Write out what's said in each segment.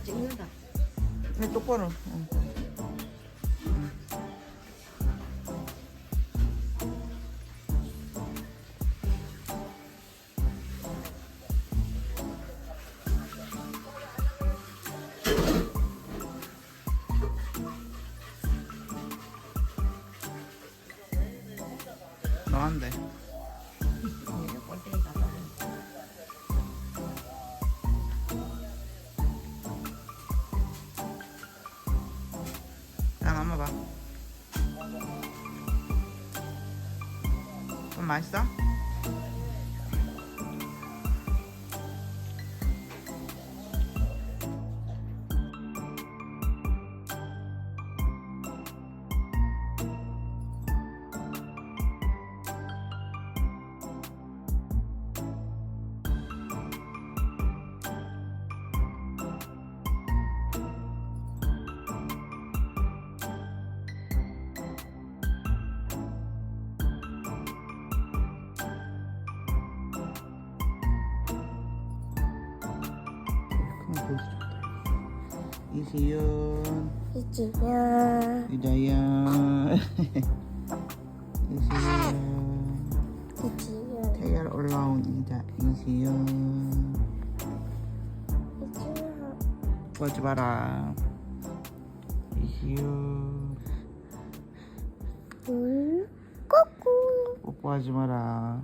엄마 찍는다. 네, 똑바로. 응. 너한테 맛있어? 이시윤, 이지면 유자연, 이시윤, 이지면 태열 올라온 이자 이시윤. 이지면 보지 마라. 이시윤, 물 꼬꾸 뽀뽀하지 마라.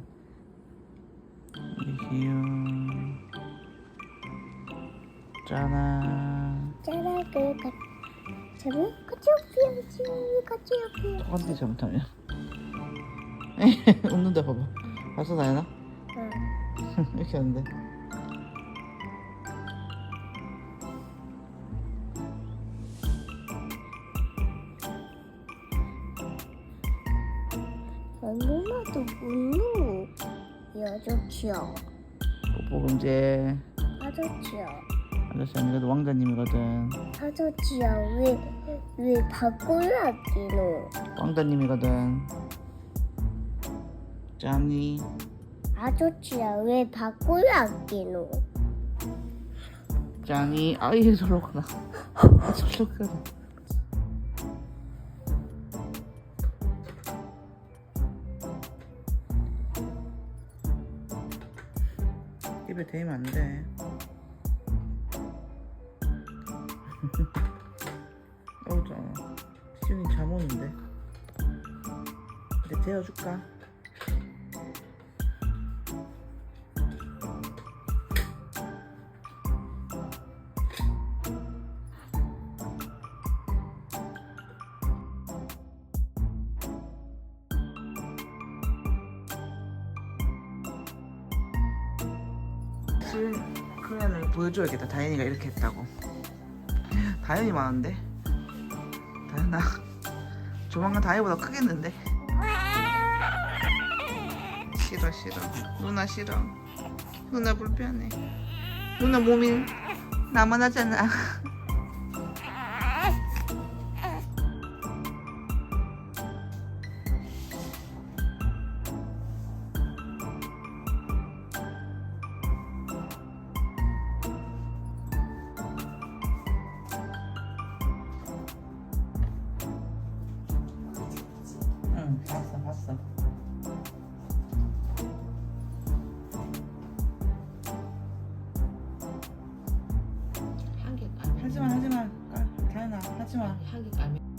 이시윤, 짠아. 가 저는 같이 오피야지 같이. 오피야 똑같은데 잘못하면 웃는데 봐봐. 봤어 나연아? 응. 이렇게 하는데. 누나도 웃는 여자치요 뽀뽀 금제. 아저씨요 아저씨 아니거든 왕자님이거든. 아저씨야 왜 왜 바꿔야 끼노? 왕자님이거든. 짠이. 아저씨야 왜 바꿔야 끼노? 짱이. 아이 가나 저로 가나 입에 대면 안돼 짱 시윤이 잠 오는데 이제 재워줄까? 실 클랜을 보여줘야겠다. 다현이가 이렇게 했다고. 다현이 많은데. 다현아. 조만간 다현이보다 크겠는데. 싫어 싫어. 누나 싫어. 누나 불편해. 누나 몸이 나만 하잖아. 봤어, 봤어. 한개 까면. 하지마, 하지마. 아, 다현아, 하지마. 한개 까면.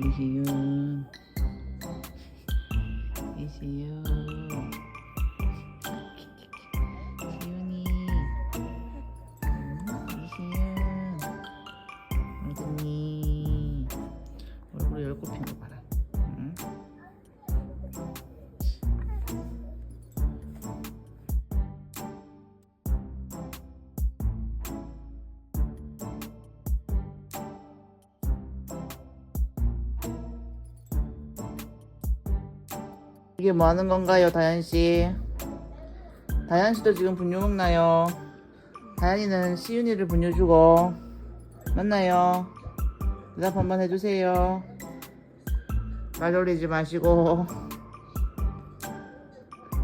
이시윤. 이시윤. 이게 뭐 하는 건가요, 다현 씨? 다현 씨도 지금 분유 먹나요? 다현이는 시윤이를 분유 주고 맞나요? 대답 한번 해주세요. 말 돌리지 마시고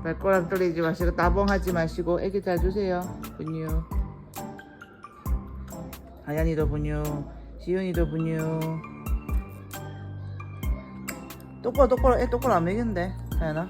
발꼬락 돌리지 마시고 따봉하지 마시고 애기 잘 주세요. 분유. 다현이도 분유, 시윤이도 분유. 똑바로 똑바로 애 똑바로 안 먹이는데 다현아.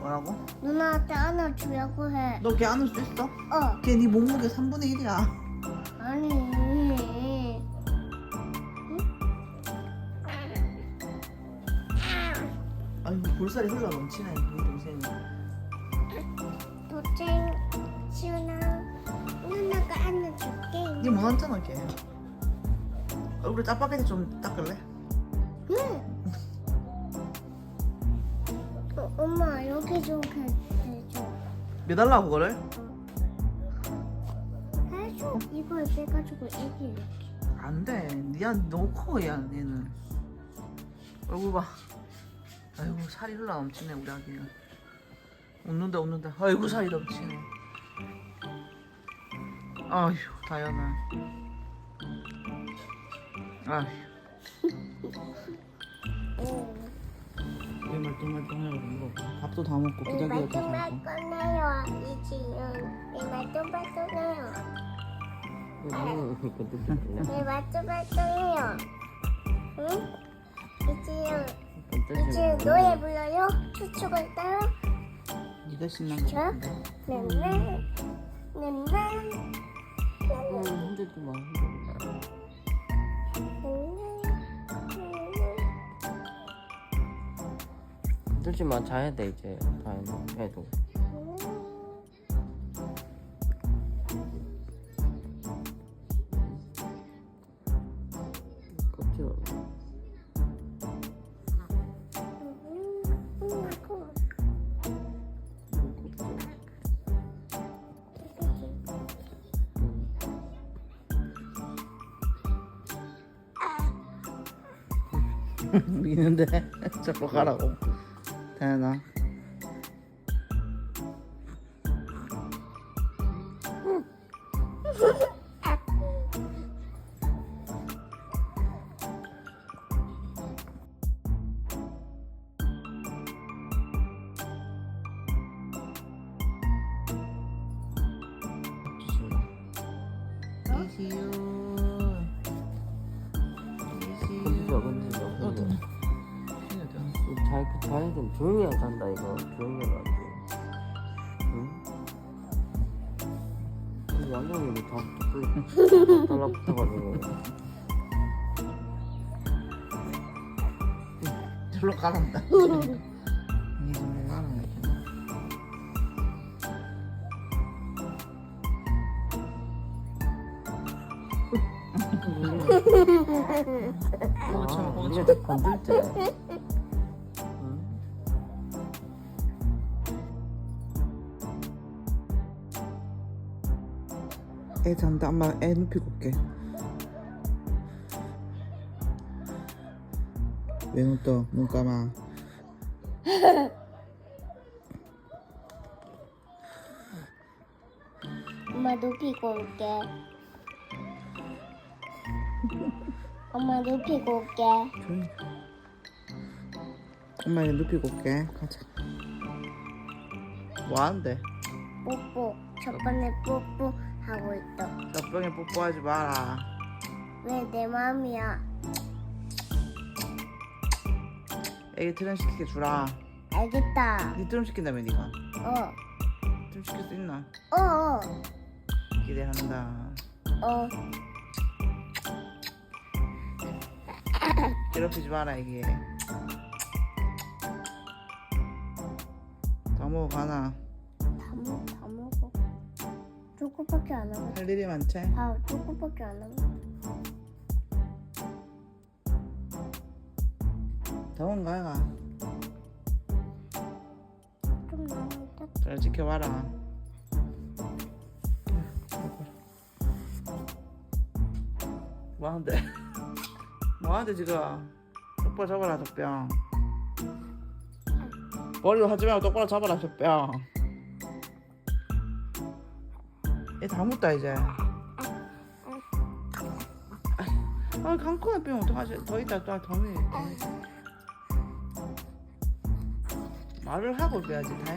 뭐라고? 누나한테 안아주려고 해. 너 걔 안을 수 있어? 어. 걔 네 몸무게 3분의 1이야. 아니. 아이고 볼살이 흘러 넘치네 안아줄게. 네 못한잖아 걔. 얼굴 짜파게티 좀 닦을래? 응. 어, 엄마 여기 좀 해줘. 매달라 그거를? 해줘. 이걸 빼가지고 애기 이렇게. 안 돼 니야 너무 커 야, 얘는 얼굴 봐 아이고 살이 흘러 넘치네 우리 아기는 웃는다 웃는다 아이고 살이 넘치네 아휴 다현아 아휴 응. 왜 말똥말똥하냐고 물어봐 밥도 다 먹고 기저귀도 다 말똥말 갈고 꺼내요. 이지연. 내 말똥말 꺼내요. 내 말똥말 꺼내요. 응? 이지연. 이지연 노래 불러요? 추축을 따요? 니가 신난 거? 같은데 넷넷 넷 넷 힘들지 마. 힘들지 마. 자야 돼 이제. 다행히 해도. 껍질. 미는데? 자꾸 가라고. 다현아. 이시유 건드려 건드려. 어, 됐네. 됐네, 됐네. 잘좀 조용히 안 잔다 이거. 조용히 해라. 응? 완전히 다 달라붙어가지고. 절로 가란다. 다 건들 때. 응? 애 잔다. 엄마 애 눕히고 올게. 왜 눈 떠? 눈 감아. 엄마 눕히고 올게 엄마 눕히고 올게 조용히. 엄마 애 눕히고 올게. 가자. 뭐 하는데? 뽀뽀 첫 번째 뽀뽀 하고 있어 나병에 뽀뽀하지 마라. 왜 내 마음이야 애기 트럼 시키게 주라. 알겠다 니 트럼 시킨다며 니가. 어 트럼 시킬 수 있나? 어어 기대한다. 어. 괴롭히지 마라 애기. 다 먹어 가나. 다 먹, 다 먹어 조금밖에 안 하고 할 일이 많지? 아 조금밖에 안 하고 더운 가가. 좀 남았다 잘 지켜봐라. 뭐하는데? 뭐하는데 지금? 똑바로 잡아라 젖병. 머리로 하지 말고 똑바로 잡아라 젖병. 얘다 묻다 이제. 아 강코나 빼면 어떡하지? 더 있다 또 더 미. 말을 하고 빼야지 다.